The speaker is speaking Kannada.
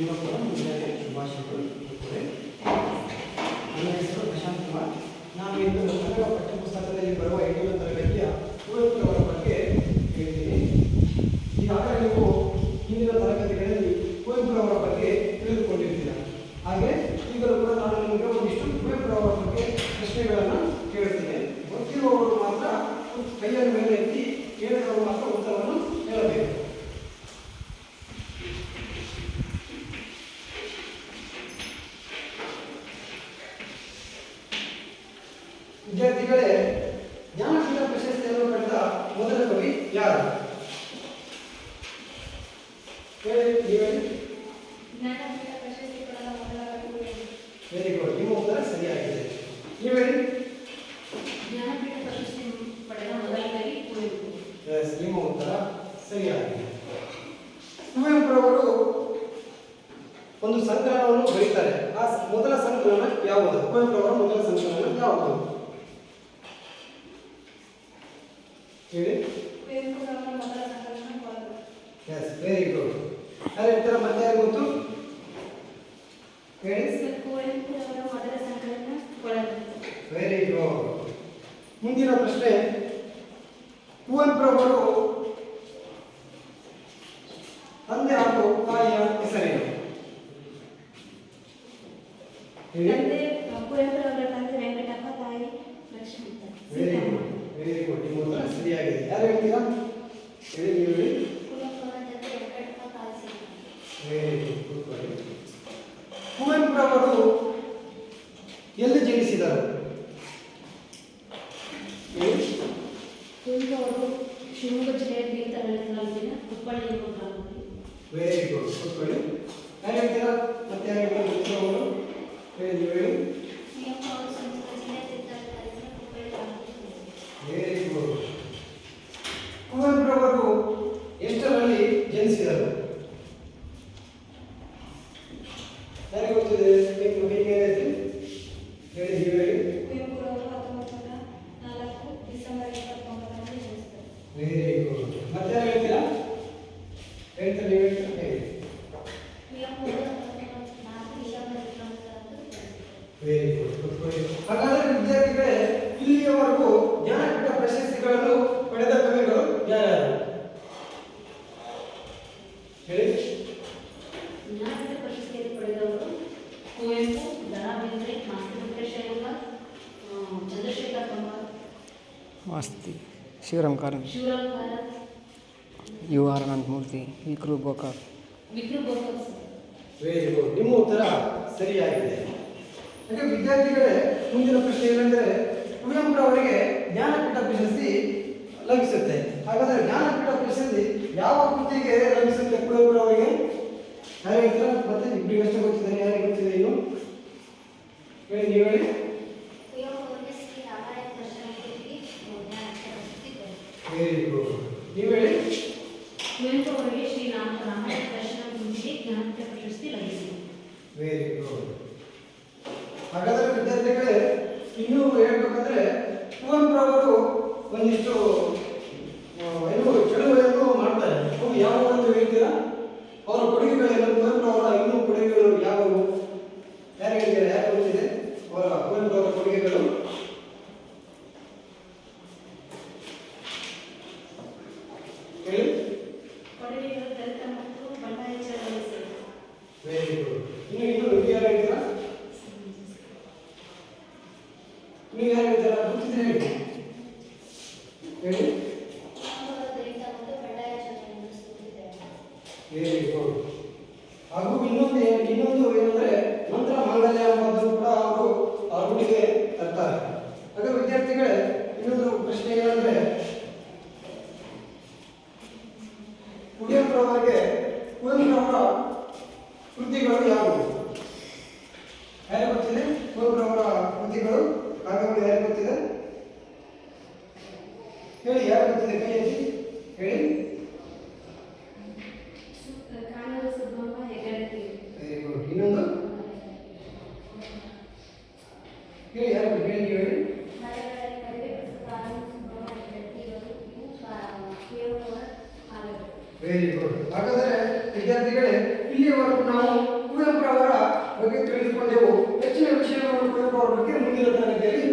ನಿಮ್ಮ ಕೂಡ ಮುಂಜಾನೆ ಶುಭಾಶಯಗಳು. ನನ್ನ ಹೆಸರು ಪ್ರಶಾಂತ್ ಕುಮಾರ್ ನಾನು ಇಂದು ಕನ್ನಡ ಪಠ್ಯಪುಸ್ತಕದಲ್ಲಿ ಬರುವ ಎಂಟನೇ ತರಗತಿಯ ಕುವೆಂಪುರವರ ಬಗ್ಗೆ ಹೇಳ್ತೀನಿ ಈಗಾಗಲೇ ನೀವು ಹಿಂದಿನ ತರಗತಿಗಳಲ್ಲಿ ಕುವೆಂಪುರವರ ಬಗ್ಗೆ ತಿಳಿದುಕೊಂಡಿರ್ತೀರ ಹಾಗೆ ಈಗಲೂ ಕೂಡ ನಾನು ನಿಮಗೆ ಒಂದಿಷ್ಟು ಕುವೆಂಪುರವರ ಬಗ್ಗೆ ಪ್ರಶ್ನೆಗಳನ್ನು ಕೇಳ್ತೀನಿ ಗೊತ್ತಿರುವವರು ಮಾತ್ರ ಕೈಯನ್ನು ಮೇಲೆ ಎತ್ತಿ ಕೇಳಿದವರು ಮಾತ್ರ ಉತ್ತರವನ್ನು ಹೇಳಬೇಕು ವಿದ್ಯಾರ್ಥಿಗಳೇ ಜ್ಞಾನಪೀಠ ಪ್ರಶಸ್ತಿಯನ್ನು ಪಡೆದ ಮೊದಲ ಕವಿ ಯಾರು? ಹೇಳಿ ಜ್ಞಾನಪೀಠ ಪ್ರಶಸ್ತಿ ಪಡೆದ ಮೊದಲ ವೆರಿ ಗುಡ್ ನಿಮ್ಮ ಉತ್ತರ ಸರಿಯಾಗಿದೆ. ನೀವು ಹೇಳಿ. ನಿಮ್ಮ ಉತ್ತರ ಸರಿಯಾಗಿದೆ. ಕುವೆಂಪುರವರು ಒಂದು ಸಂಕಲನವನ್ನು ಬರೀತಾರೆ. ಆ ಮೊದಲ ಸಂಕಲನ ಯಾವುದು? ಕುವೆಂಪುರವರ ಮೊದಲ ಸಂಕಲನ ಯಾವುದು? ಹೇಳಿ? ಎಸ್ ವೆರಿ ಗುಡ್ ಅದೇ ಥರ ಮತ್ತೆ ಯಾರು ಗೊತ್ತು? ಹೇಳಿ. ವೆರಿ ಗುಡ್ ಮುಂದಿನ ಪ್ರಶ್ನೆ. ಕುವೆಂಪುರವರು ತಂದೆ ಹಾಗೂ ತಾಯಿಯ ಹೆಸರೇನು? ಹೇಳಿ ತಂದೆ ಕುವೆಂಪುರವರ ತಂದೆ ವೆಂಕಟಪ್ಪ ತಾಯಿ Lakshmi very good very good ನಿಮ್ಮ ಉತ್ತರ ಸರಿಯಾಗಿದೆ ಯಾರು ಹೇಳ್ತೀರಾ ಹೇಳಿ ನೀವು ಹೇಳಿ ಕುವೆಂಪುರವರ ತಂದೆ ವೆಂಕಟಪ್ಪ ತಾಯಿ ಸೀತಮ್ಮ. ವೆರಿ ಗುಡ್ ಕೂತ್ಕೊಳ್ಳಿ ಕುವೆಂಪುರವರು ಎಲ್ಲಿ ಜನಿಸಿದರು? ಅವರು ಶಿವಮೊಗ್ಗ ಜಿಲ್ಲೆಯಲ್ಲಿ ತೀರ್ಥಹಳ್ಳಿ ತಾಲೂಕಿನ ಕುಪ್ಪಳ್ಳಿ ಎಂಬ ಗ್ರಾಮದಲ್ಲಿ. ವೆರಿ ಗುಡ್ ಯಾರು ಹೇಳ್ತೀರಾ? ಮತ್ತೆ ಯಾರು ಹೇಳ್ತೀರಾ? ಕುವೆಂಪುರವರು ಹೇಳಿ ಹೇಳಿ ಕುವೆಂಪು ಅವರು ಶಿವಮೊಗ್ಗ ಜಿಲ್ಲೆಯ ತೀರ್ಥಹಳ್ಳಿ ತಾಲೂಕಿನ ಕುಪ್ಪಳ್ಳಿ ಗ್ರಾಮದಲ್ಲಿ ವೆರಿ ಗುಡ್ ಕುವೆಂಪುರವರು ಎಷ್ಟರಲ್ಲಿ ಜನಿಸಿದರು ಯಾರಿಗೆ ಗೊತ್ತಿದೆ ನಿಮ್ಮ ಕೈ ಮೇಲೆ ಎತ್ತಿ. ಹೇಳಿ ನೀವು ಹೇಳಿ ಕುವೆಂಪುರವರು ಹತ್ತೊಂಬತ್ತು ನೂರ ನಾಲ್ಕು ಡಿಸೆಂಬರ್ ಇಪ್ಪತ್ತೊಂಬತ್ತರಂದು ಜನಿಸಿದರು ವೆರಿ ಗುಡ್ ಮತ್ತೆ ಯಾರು ಹೇಳ್ತೀರಾ ಹೇಳ್ತೀರಾ ನೀವು ಹೇಳ್ತೀರಾ ಹೇಳಿ ಕುವೆಂಪು ಅವರು ಹತ್ತೊಂಬತ್ತು ನಾಲ್ಕು ಡಿಸೆಂಬರ್ ಇಪ್ಪತ್ತೊಂಬತ್ತರಂದು ಜನಿಸಿದರು ವೆರಿ ಗುಡ್ ಹಾಗಾದ್ರೆ ವಿದ್ಯಾರ್ಥಿಗಳೇ ಇಲ್ಲಿಯವರೆಗೂ ಜ್ಞಾನಪೀಠ ಪ್ರಶಸ್ತಿಗಳನ್ನು ಪಡೆದ ಕವಿಗಳು ಯಾರ್ಯಾರು? ಹೇಳಿ. ಜ್ಞಾನಪೀಠ ಪ್ರಶಸ್ತಿಯನ್ನು ಪಡೆದವರು Kuvempu Da Ra Bendre Masti Chandrashekhar Kambar. Masti Shivaram Karanth. Shivaram Karanth. U R Ananthamurthy Vi Kru Gokak Vi Kru Gokak very good ನಿಮ್ಮ ಉತ್ತರ ಸರಿಯಾಗಿದೆ. ಹಾಗೆ ವಿದ್ಯಾರ್ಥಿಗಳೇ ಮುಂದಿನ ಪ್ರಶ್ನೆ ಏನಂದ್ರೆ ಕುವೆಂಪುರವರಿಗೆ ಜ್ಞಾನಪೀಠ ಪ್ರಶಸ್ತಿ ಲಭಿಸುತ್ತೆ. ಹಾಗಾದರೆ ಜ್ಞಾನಪೀಠ ಪ್ರಶಸ್ತಿ ಯಾವ ಕೃತಿಗೆ ಲಭಿಸುತ್ತೆ ಕುವೆಂಪುರವರಿಗೆ ಯಾರು ಹೇಳ್ತಾರೆ? ಮತ್ತೆ ಇಬ್ಬರಿಗೆ ಅಷ್ಟೇ ಗೊತ್ತಿದೆ? ಯಾರಿಗೆ ಗೊತ್ತಿದೆ ಇನ್ನು ಹೇಳಿ ನೀವು ಹೇಳಿ. ಕುವೆಂಪು ಅವರಿಗೆ. ವೆರಿ ಗುಡ್ ನೀವು ಹೇಳಿ. ಕುವೆಂಪು ಅವರಿಗೆ ಶ್ರೀ ರಾಮ ರಾಮಾಯಣ ದರ್ಶನ ಜ್ಞಾನಪೀಠ ಪ್ರಶಸ್ತಿ ಲಭಿಸಿದೆ ವೆರಿ ಗುಡ್ ಹಾಗಾದ್ರೆ ವಿದ್ಯಾರ್ಥಿಗಳೇ ಇನ್ನೂ ಹೇಳ್ಬೇಕಂದ್ರೆ ಕುವೆಂಪುರವರು ಒಂದಿಷ್ಟು ಆ, ಏನು ಚಳುವಳಿಯನ್ನು ಮಾಡ್ತಾರೆ. ಅವು ಯಾವ ಅಂತ ಹೇಳ್ತೀರಾ? ಅವರ ಕೊಡುಗೆಗಳೇನು ಕುವೆಂಪು ಅವರ ಇನ್ನೂ ಕೊಡುಗೆಗಳು ಯಾವುವು ಯಾರು ಹೇಳ್ತೀರಾ? ಯಾರು ಗೊತ್ತಿದೆ ಅವರ ಕುವೆಂಪು ಅವರ ಕೊಡುಗೆಗಳು. ವೆರಿ ಗುಡ್ ಇನ್ನು ಇನ್ನು ಯಾರು ಹೇಳ್ತೀರಾ ನೀವು ಯಾರು ಹೇಳ್ತೀರಾ ಗೊತ್ತಿದ್ರೆ ಹೇಳಿ ಹೇಳಿ ಕುವೆಂಪು ಅವರು ದಲಿತ ಮತ್ತು ಬಂಡಾಯ ಚಳವಳಿಯನ್ನು ಸ್ಥಾಪಿಸಿದ್ದಾರೆ. ಗುಡ್ ಹಾಗೂ ಇನ್ನೊಂದು ಇನ್ನೊಂದು ಏನಂದ್ರೆ ಮಂತ್ರ ಮಾಂಗಲ್ಯ ಎಂಬುದನ್ನು ಕೂಡ ಅವರು ಅವರಿಗೆ ತರ್ತಾರೆ. ಹಾಗೆ ವಿದ್ಯಾರ್ಥಿಗಳೇ, ಇನ್ನೊಂದು ಪ್ರಶ್ನೆ ಏನಂದ್ರೆ ಕುವೆಂಪುರವರಿಗೆ ಕುವೆಂಪುರವರ ಕೃತಿಗಳು ಯಾವುವು ಯಾರು ಗೊತ್ತಿದೆ ಕುವೆಂಪುರವರ ಕೃತಿಗಳು ಕಾವ್ಯಗಳು ಯಾರು ಗೊತ್ತಿದೆ ಹೇಳಿ ಯಾರು ಗೊತ್ತಿದೆ ಕೈ ಎತ್ತಿ ಹೇಳಿ ಸು- ಕಾನೂರು ಸುಬ್ಬಮ್ಮ ಹೆಗಡೆ ವೆರಿ ಗುಡ್ ಇನ್ನೊಂದು ಹೇಳಿ ಯಾರು ಹೇಳಿ ನೀವು ಹೇಳಿ. ಕುವೆಂಪು ಅವರ ವೆರಿ ಗುಡ್ ಹಾಗಾದರೆ ವಿದ್ಯಾರ್ಥಿಗಳೇ ಇಲ್ಲಿಯವರೆಗೂ ನಾವು ಕುವೆಂಪುರವರ ಬಗ್ಗೆ ತಿಳಿದುಕೊಂಡೆವು. ಹೆಚ್ಚಿನ ವಿಷಯಗಳನ್ನು ಕುವೆಂಪು ಅವರ ಬಗ್ಗೆ ಮುಂದಿನ ತರಗತಿಯಲ್ಲಿ